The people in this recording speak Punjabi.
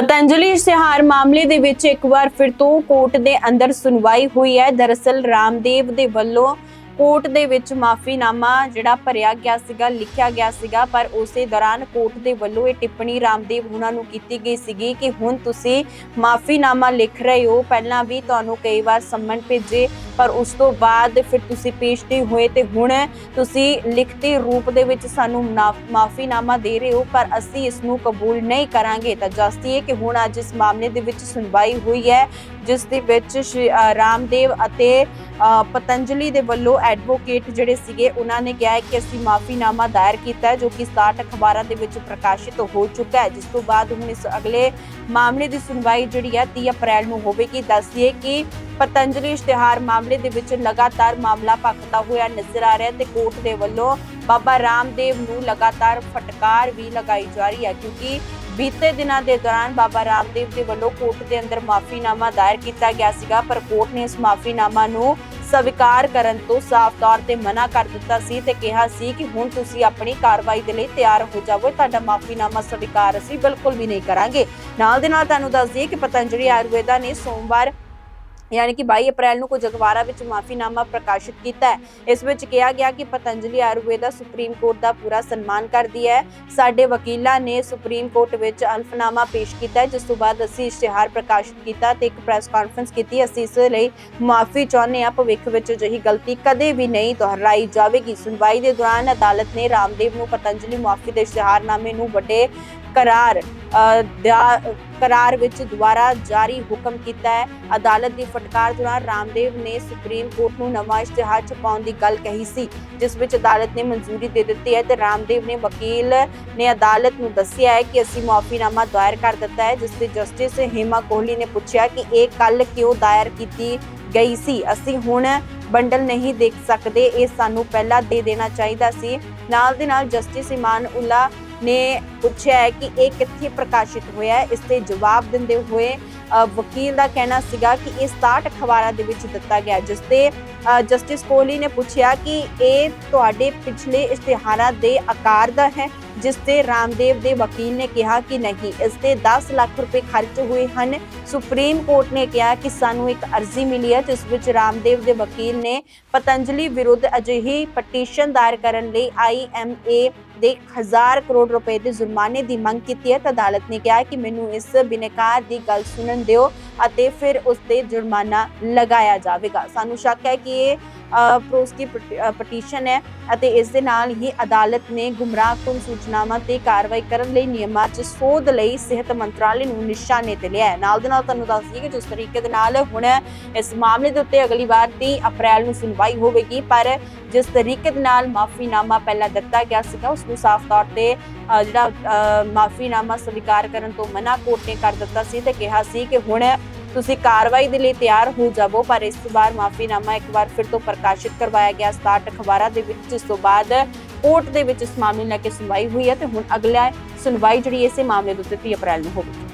ਪਤੰਜਲੀ ਇਸ਼ਤਿਹਾਰ ਮਾਮਲੇ ਦੇ ਵਿੱਚ ਇੱਕ ਵਾਰ ਫਿਰ ਤੋਂ ਕੋਰਟ ਦੇ ਅੰਦਰ ਸੁਣਵਾਈ ਹੋਈ ਹੈ। ਦਰਅਸਲ ਰਾਮਦੇਵ ਦੇ ਵੱਲੋਂ ਕੋਰਟ ਦੇ ਵਿੱਚ ਮਾਫੀਨਾਮਾ ਜਿਹੜਾ ਭਰਿਆ ਗਿਆ ਸੀਗਾ, ਲਿਖਿਆ ਗਿਆ ਸੀਗਾ, ਪਰ ਉਸੇ ਦੌਰਾਨ ਕੋਰਟ ਦੇ ਵੱਲੋਂ ਇਹ ਟਿੱਪਣੀ ਰਾਮਦੇਵ ਉਹਨਾਂ ਨੂੰ ਕੀਤੀ ਗਈ ਸੀਗੀ ਕਿ ਹੁਣ ਤੁਸੀਂ ਮਾਫੀਨਾਮਾ ਲਿਖ ਰਹੇ ਹੋ। ਪਹਿਲਾਂ ਵੀ ਤੁਹਾਨੂੰ ਕਈ ਵਾਰ ਸੰਮਨ ਭੇਜੇ ਪਰ ਉਸ ਤੋਂ ਬਾਅਦ ਫਿਰ ਤੁਸੀਂ ਪੇਸ਼ ਨਹੀਂ ਹੋਏ ਤੇ ਹੁਣ ਤੁਸੀਂ ਲਿਖਤੀ ਰੂਪ ਦੇ ਵਿੱਚ ਸਾਨੂੰ ਮਾਫੀਨਾਮਾ ਦੇ ਰਹੇ ਹੋ, ਪਰ ਅਸੀਂ ਇਸ ਨੂੰ ਕਬੂਲ ਨਹੀਂ ਕਰਾਂਗੇ। ਤਾਂ ਜਸਤੀਏ ਕਿ ਹੁਣ ਅੱਜ ਇਸ ਮਾਮਲੇ ਦੇ ਵਿੱਚ ਸੁਣਵਾਈ ਹੋਈ ਹੈ, ਜਿਸ ਦੇ ਵਿੱਚ ਸ਼੍ਰੀ ਰਾਮਦੇਵ ਅਤੇ ਪਤੰਜਲੀ ਦੇ ਵੱਲੋਂ ਐਡਵੋਕੇਟ ਜਿਹੜੇ ਸੀਗੇ, ਉਹਨਾਂ ਨੇ ਕਿਹਾ ਕਿ ਅਸੀਂ ਮਾਫੀਨਾਮਾ ਦਾਇਰ ਕੀਤਾ ਜੋ ਕਿ 67 ਅਖਬਾਰਾਂ ਦੇ ਵਿੱਚ ਪ੍ਰਕਾਸ਼ਿਤ ਹੋ ਚੁੱਕਾ ਹੈ। ਜਿਸ ਤੋਂ ਬਾਅਦ ਹੁਣ ਇਸ ਅਗਲੇ ਮਾਮਲੇ ਦੀ ਸੁਣਵਾਈ ਜਿਹੜੀ ਹੈ 30 ਅਪ੍ਰੈਲ ਨੂੰ ਹੋਵੇਗੀ। ਦੱਸਦੀਏ ਕਿ ਪਤੰਜਲੀ ਇਸ਼ਤਿਹਾਰ ਮਾਮਲੇ ਦੇ ਵਿੱਚ ਲਗਾਤਾਰ ਮਾਮਲਾ ਭਖਦਾ ਹੋਇਆ ਨਜ਼ਰ ਆ ਰਿਹਾ ਤੇ ਕੋਰਟ ਦੇ ਵੱਲੋਂ ਬਾਬਾ ਰਾਮਦੇਵ ਨੂੰ ਲਗਾਤਾਰ ਫਟਕਾਰ ਵੀ ਲਗਾਈ ਜਾ ਰਹੀ ਹੈ ਕਿਉਂਕਿ ਬੀਤੇ ਦਿਨਾਂ ਦੇ ਦੌਰਾਨ ਬਾਬਾ ਰਾਮਦੇਵ ਦੇ ਵੱਲੋਂ ਕੋਰਟ ਦੇ ਅੰਦਰ ਮਾਫੀਨਾਮਾ ਦਾਇਰ ਕੀਤਾ ਗਿਆ ਸੀਗਾ, ਪਰ ਕੋਰਟ ਨੇ ਇਸ ਮਾਫੀਨਾਮਾ ਨੂੰ ਸਵੀਕਾਰ ਕਰਨ ਤੋਂ ਸਾਫ਼ ਤੌਰ ਤੇ ਮਨਾ ਕਰ ਦਿੱਤਾ ਸੀ ਤੇ ਕਿਹਾ ਸੀ ਕਿ ਹੁਣ ਤੁਸੀਂ ਆਪਣੀ ਕਾਰਵਾਈ ਦੇ ਲਈ ਤਿਆਰ ਹੋ ਜਾਵੋ, ਤੁਹਾਡਾ ਮਾਫੀਨਾਮਾ ਸਵੀਕਾਰ ਅਸੀਂ ਬਿਲਕੁਲ ਵੀ ਨਹੀਂ ਕਰਾਂਗੇ। ਨਾਲ ਦੇ ਨਾਲ ਤੁਹਾਨੂੰ ਦੱਸ ਦਈਏ ਕਿ ਪਤੰਜਲੀ ਆਯੁਰਵੇਦਾ ਨੇ ਸੋਮਵਾਰ ਯਾਨੀ ਕਿ 22 ਅਪ੍ਰੈਲ ਨੂੰ ਕੁਝ ਅਖਬਾਰਾਂ ਵਿੱਚ ਮਾਫੀਨਾਮਾ ਪ੍ਰਕਾਸ਼ਿਤ ਕੀਤਾ ਹੈ। ਇਸ ਵਿੱਚ ਕਿਹਾ ਗਿਆ ਕਿ ਪਤੰਜਲੀ ਆਯੁਰਵੇਦਾ ਸੁਪਰੀਮ ਕੋਰਟ ਦਾ ਪੂਰਾ ਸਨਮਾਨ ਕਰਦੀ ਹੈ। ਸਾਡੇ ਵਕੀਲਾਂ ਨੇ ਸੁਪਰੀਮ ਕੋਰਟ ਵਿੱਚ ਹਲਫਨਾਮਾ ਪੇਸ਼ ਕੀਤਾ ਜਿਸ ਤੋਂ ਬਾਅਦ ਅਸੀਂ ਇਸ਼ਤਿਹਾਰ ਪ੍ਰਕਾਸ਼ਿਤ ਕੀਤਾ ਤੇ ਇੱਕ ਪ੍ਰੈਸ ਕਾਨਫਰੰਸ ਕੀਤੀ। ਅਸੀਂ ਇਸ ਲਈ ਮਾਫੀ ਚਾਹੁੰਦੇ ਹਾਂ, ਭਵਿੱਖ ਵਿੱਚ ਅਜਿਹੀ ਗਲਤੀ ਕਦੇ ਵੀ ਨਹੀਂ ਦੁਹਰਾਈ ਜਾਵੇਗੀ। ਸੁਣਵਾਈ ਦੇ ਦੌਰਾਨ ਅਦਾਲਤ ਨੇ ਰਾਮਦੇਵ ਨੂੰ ਪਤੰਜਲੀ ਮਾਫੀ ਦੇ ਇਸ਼ਤਿਹਾਰਨਾਮੇ ਨੂੰ ਵੱਡੇ ਕਰਾਰ ਦਾ ਕਰਾਰ ਵਿੱਚ ਦੁਬਾਰਾ ਜਾਰੀ ਹੁਕਮ ਕੀਤਾ ਹੈ। ਅਦਾਲਤ ਦੀ ਫਟਕਾਰ ਦੌਰਾਨ ਰਾਮਦੇਵ ਨੇ ਸੁਪਰੀਮ ਕੋਰਟ ਨੂੰ ਨਵਾਂ ਇਸ਼ਤਿਹਾਰ ਛਪਾਉਣ ਦੀ ਗੱਲ ਕਹੀ ਸੀ, ਜਿਸ ਵਿੱਚ ਅਦਾਲਤ ਨੇ ਮਨਜ਼ੂਰੀ ਦੇ ਦਿੱਤੀ ਹੈ ਤੇ ਰਾਮਦੇਵ ਨੇ ਵਕੀਲ ਨੇ ਅਦਾਲਤ ਨੂੰ ਦੱਸਿਆ ਹੈ ਕਿ ਅਸੀਂ ਮਾਫੀਨਾਮਾ ਦਾਇਰ ਕਰ ਦਿੱਤਾ ਹੈ, ਜਿਸ ਤੇ ਜਸਟਿਸ ਹੀਮਾ ਕੋਹਲੀ ਨੇ ਪੁੱਛਿਆ ਕਿ ਇਹ ਕੱਲ ਕਿਉਂ ਦਾਇਰ ਕੀਤੀ ਗਈ ਸੀ। ਅਸੀਂ ਹੁਣ ਬੰਡਲ ਨਹੀਂ ਦੇਖ ਸਕਦੇ, ਇਹ ਸਾਨੂੰ ਪਹਿਲਾਂ ਦੇ ਦੇਣਾ ਚਾਹੀਦਾ ਸੀ। ਨਾਲ ਦੇ ਨਾਲ ਜਸਟਿਸ ਇਮਾਨ ਉਲਾ ਨੇ ਪੁੱਛਿਆ ਹੈ ਕਿ ਇਹ ਕਿੱਥੇ ਪ੍ਰਕਾਸ਼ਿਤ ਹੋਇਆ ਹੈ। ਇਸ ਤੇ ਜਵਾਬ ਦਿੰਦੇ ਹੋਏ ਵਕੀਲ ਦਾ ਕਹਿਣਾ ਸੀਗਾ ਕਿ ਇਹ 67 ਅਖਬਾਰਾਂ ਦੇ ਵਿੱਚ ਦਿੱਤਾ ਗਿਆ ਜਿਸ ਤੇ ਜਸਟਿਸ ਕੋਹਲੀ ਨੇ ਪੁੱਛਿਆ ਕਿ ਇਹ ਤੁਹਾਡੇ ਪਿਛਲੇ ਇਸ਼ਤਿਹਾਰਾਂ ਦੇ ਆਕਾਰ ਦਾ ਹੈ, ਜਿਸ ਤੇ ਰਾਮਦੇਵ ਦੇ ਵਕੀਲ ਨੇ ਕਿਹਾ ਕਿ ਨਹੀਂ, ਇਸ ਤੇ 10 ਲੱਖ ਰੁਪਏ ਖਰਚ ਹੋਏ ਹਨ। ਸੁਪਰੀਮ ਕੋਰਟ ਨੇ ਕਿਹਾ ਕਿ ਸਾਨੂੰ ਇੱਕ ਅਰਜ਼ੀ ਮਿਲੀ ਹੈ, ਜਿਸ ਵਿੱਚ ਰਾਮਦੇਵ ਦੇ ਵਕੀਲ ਨੇ ਪਤੰਜਲੀ ਵਿਰੁੱਧ ਅਜਿਹੀ ਪਟੀਸ਼ਨ ਦਾਇਰ ਕਰਨ ਲਈ ਆਈਐਮਏ ਦੇ 1000 ਕਰੋੜ ਰੁਪਏ ਦੇ ਜੁਰਮਾਨੇ ਦੀ ਮੰਗ ਕੀਤੀ ਹੈ, ਤਾਂ ਅਦਾਲਤ ਨੇ ਕਿਹਾ ਕਿ ਮੈਨੂੰ ਇਸ ਬਿਨੇਕਾਰ ਦੀ ਗੱਲ ਸੁਣਨ ਦਿਓ ਅਤੇ ਫਿਰ ਉਸ ਤੇ ਜੁਰਮਾਨਾ ਲਗਾਇਆ ਜਾਵੇਗਾ। ਸਾਨੂੰ ਸ਼ੱਕ ਹੈ ਕਿ ਇਹ ਪਰੋਸ ਦੀ ਪਟੀਸ਼ਨ ਹੈ ਅਤੇ ਇਸ ਦੇ ਨਾਲ ਹੀ ਅਦਾਲਤ ਨੇ ਗੁੰਮਰਾਹਕੁਨ ਸੂਚਨਾਵਾਂ ਤੇ ਕਾਰਵਾਈ ਕਰਨ ਲਈ ਨਿਯਮਾਂ 'ਚ ਸੋਧ ਲਈ ਸਿਹਤ ਮੰਤਰਾਲੇ ਨੂੰ ਨਿਸ਼ਾਨੇ ਤੇ ਲਿਆ ਹੈ। ਨਾਲ ਦੇ ਨਾਲ ਤੁਹਾਨੂੰ ਦੱਸ ਦਈਏ ਕਿ ਜਿਸ ਤਰੀਕੇ ਦੇ ਨਾਲ ਹੁਣ ਇਸ ਮਾਮਲੇ ਦੇ ਉੱਤੇ ਅਗਲੀ ਵਾਰ 30 ਅਪ੍ਰੈਲ ਨੂੰ ਸੁਣਵਾਈ ਹੋਵੇਗੀ, ਪਰ ਜਿਸ ਤਰੀਕੇ ਦੇ ਨਾਲ ਮਾਫੀਨਾਮਾ ਪਹਿਲਾਂ ਦਿੱਤਾ ਗਿਆ ਸੀਗਾ, ਉਸ ਨੂੰ ਸਾਫ਼ ਤੌਰ ਤੇ ਜਿਹੜਾ ਮਾਫੀਨਾਮਾ ਸਵੀਕਾਰ ਕਰਨ ਤੋਂ ਮਨਾ ਕੋਰਟ ਨੇ ਕਰ ਦਿੱਤਾ ਸੀ ਤੇ ਕਿਹਾ ਸੀ ਕਿ ਹੁਣ ਤੁਸੀਂ ਕਾਰਵਾਈ ਦੇ ਲਈ ਤਿਆਰ ਹੋ ਜਾਵੋ, ਪਰ ਇਸ ਵਾਰ ਮਾਫੀਨਾਮਾ ਇੱਕ ਵਾਰ ਫਿਰ ਤੋਂ ਪ੍ਰਕਾਸ਼ਿਤ ਕਰਵਾਇਆ ਗਿਆ। 67 ਅਖਬਾਰਾਂ ਦੇ ਵਿੱਚ ਜਿਸ ਤੋਂ ਬਾਅਦ ਕੋਰਟ ਦੇ ਵਿੱਚ ਇਸ ਮਾਮਲੇ ਨੂੰ ਲੈ ਕੇ ਸੁਣਵਾਈ ਹੋਈ ਹੈ ਤੇ ਹੁਣ ਅਗਲਾ ਸੁਣਵਾਈ ਜਿਹੜੀ ਇਸੇ ਮਾਮਲੇ ਦੇ ਉੱਤੇ 30 ਅਪ੍ਰੈਲ ਨੂੰ ਹੋਵੇਗੀ।